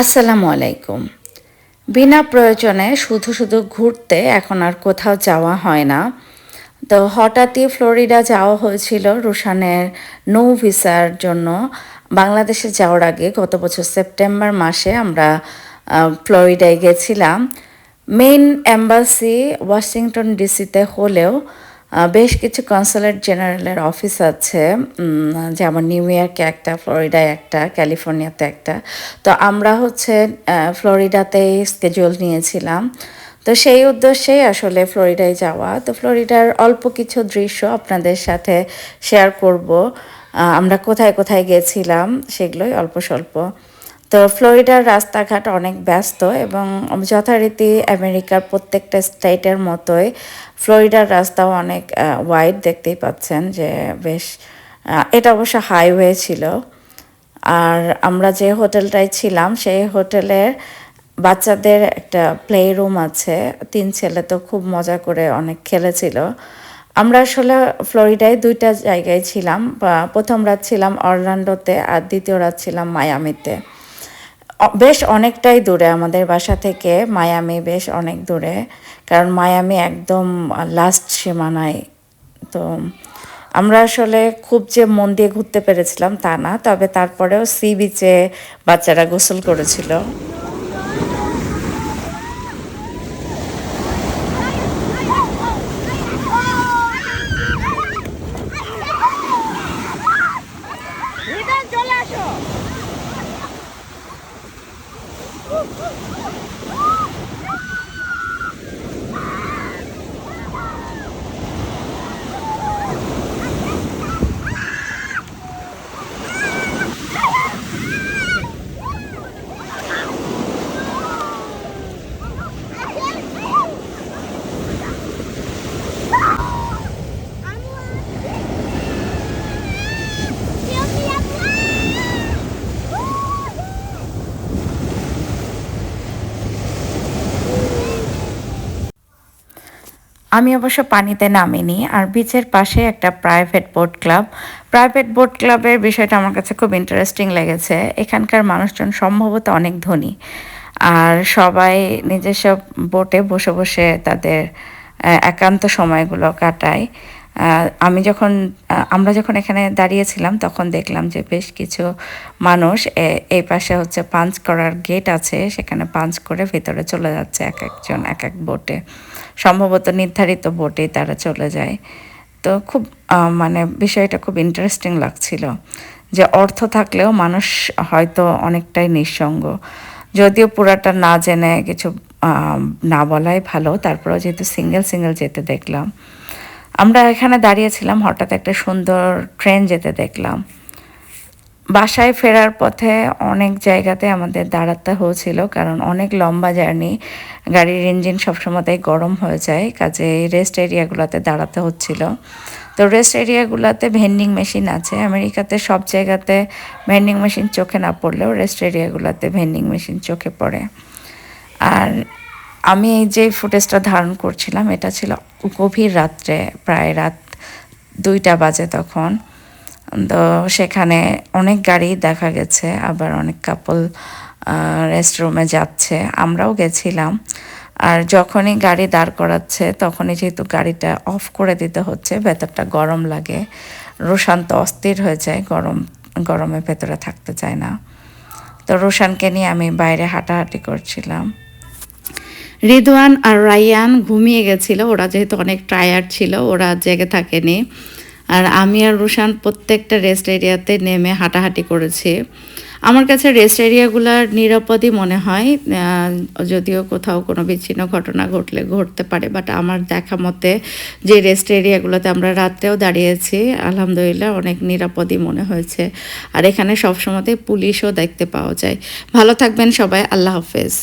আসসালামু আলাইকুম। বিনা প্রয়োজনে শুধু শুধু ঘুরতে এখন আর কোথাও যাওয়া হয় না। তো হঠাৎই ফ্লোরিডা যাওয়া হয়েছিল রুশানের নৌ ভিসার জন্য। বাংলাদেশে যাওয়ার আগে গত বছর সেপ্টেম্বর মাসে আমরা ফ্লোরিডায় গেছিলাম। মেইন অ্যাম্বাসি ওয়াশিংটন ডিসিতে হলেও বেশ কিছু কনসুলেট জেনারেলের অফিস আছে যেমন নিউ ইয়র্কে একটা ফ্লোরিডায় একটা ক্যালিফোর্নিয়াতে একটা। তো আমরা হচ্ছে ফ্লোরিডাতেই স্কেজুয়াল নিয়েছিলাম। তো সেই উদ্দেশ্যেই আসলে ফ্লোরিডায় যাওয়া। তো ফ্লোরিডার অল্প কিছু দৃশ্য আপনাদের সাথে শেয়ার করব। আমরা কোথায় কোথায় গেছিলাম, সেগুলোই অল্প স্বল্প। তো ফ্লোরিডার রাস্তাঘাট অনেক ব্যস্ত এবং যথারীতি আমেরিকার প্রত্যেকটা স্টেটের মতোই ফ্লোরিডার রাস্তাও অনেক ওয়াইড দেখতেই পাচ্ছেন যে বেশ এটা অবশ্য হাইওয়ে ছিল। আর আমরা যে হোটেলটায় ছিলাম সেই হোটেলের বাচ্চাদের একটা প্লে রুম আছে। তিন ছেলে তো খুব মজা করে অনেক খেলেছিল। আমরা আসলে ফ্লোরিডায় দুইটা জায়গায় ছিলাম। প্রথম রাত ছিলাম অরল্যান্ডোতে আর দ্বিতীয় রাত ছিলাম মায়ামিতে। বেশ অনেকটাই দূরে আমাদের বাসা থেকে, মায়ামি বেশ অনেক দূরে, কারণ মায়ামি একদম লাস্ট সীমানায়। তো আমরা আসলে খুব যে মন দিয়ে ঘুরতে পেরেছিলাম তা না, তবে তারপরেও সি বিচে বাচ্চারা গোসল করেছিল। আমি অবশ্য পানিতে নামিনি, আর বিচের পাশে একটা private boat club private boat ক্লাবের বিষয়টা আমার কাছে খুব ইন্টারেস্টিং লেগেছে। এখানকার মানুষজন সম্ভবত অনেক ধনী, আর সবাই নিজস্ব বোটে বসে বসে তাদের একান্ত সময়গুলো কাটায়। আমি যখন আমরা যখন এখানে দাঁড়িয়েছিলাম, তখন দেখলাম যে বেশ কিছু মানুষ এই পাশে হচ্ছে পাঞ্চ করার গেট আছে, সেখানে পাঞ্চ করে ভেতরে চলে যাচ্ছে এক একজন, এক এক বোটে সম্ভবত নির্ধারিত বোটেই তারা চলে যায়। তো খুব মানে বিষয়টা খুব ইন্টারেস্টিং লাগছিল যে অর্থ থাকলেও মানুষ হয়তো অনেকটাই নিঃসঙ্গ। যদিও পুরাটা না জেনে কিছু না বলাই ভালো, তারপরেও যেহেতু সিঙ্গেল সিঙ্গেল যেতে দেখলাম। আমরা এখানে দাঁড়িয়েছিলাম, হঠাৎ একটা সুন্দর ট্রেন যেতে দেখলাম। বাসায় ফেরার পথে অনেক জায়গাতে আমাদের দাঁড়াতে হয়েছিল, কারণ অনেক লম্বা জার্নি। গাড়ির ইঞ্জিন সবসময়তেই গরম হয়ে যায়, কাজে রেস্ট এরিয়াগুলোতে দাঁড়াতে হচ্ছিল। তো রেস্ট এরিয়াগুলোতে ভেন্ডিং মেশিন আছে। আমেরিকাতে সব জায়গাতে ভেন্ডিং মেশিন চোখে না পড়লেও রেস্ট এরিয়াগুলোতে ভেন্ডিং মেশিন চোখে পড়ে। আর আমি এই যে ফুটেজটা ধারণ করছিলাম, এটা ছিল গভীর রাত্রে, প্রায় রাত দুইটা বাজে তখন। তো সেখানে অনেক গাড়ি দেখা গেছে, আবার অনেক কাপল রেস্টরুমে যাচ্ছে। আমরাও গেছিলাম। আর যখনই গাড়ি দাঁড় করাচ্ছে, তখনই যেহেতু গাড়িটা অফ করে দিতে হচ্ছে, ভেতরটা গরম লাগে। রোশান্ত অস্থির হয়ে যায়, গরম গরমে ভেতরে থাকতে চায় না। তো রোশানকে নিয়ে আমি বাইরে হাঁটাহাঁটি করছিলাম। রিদওয়ান আর রায়ান ঘুমিয়ে গেছিল, ওরা যেহেতু অনেক টায়ার্ড ছিল, ওরা জেগে থাকেনি। আর আমি আর রুশান প্রত্যেকটা রেস্ট এরিয়াতে নেমে হাঁটাহাঁটি করেছি। আমার কাছে রেস্ট এরিয়াগুলোর নিরাপদই মনে হয় যদিও কোথাও কোনো বিচ্ছিন্ন ঘটনা ঘটলে ঘটতে পারে বাট আমার দেখা মতে যে রেস্ট এরিয়াগুলোতে আমরা রাত্রেও দাঁড়িয়েছি, আলহামদুলিল্লাহ অনেক নিরাপদই মনে হয়েছে। আর এখানে সবসময়তে পুলিশও দেখতে পাওয়া যায়। ভালো থাকবেন সবাই, আল্লাহ হাফেজ।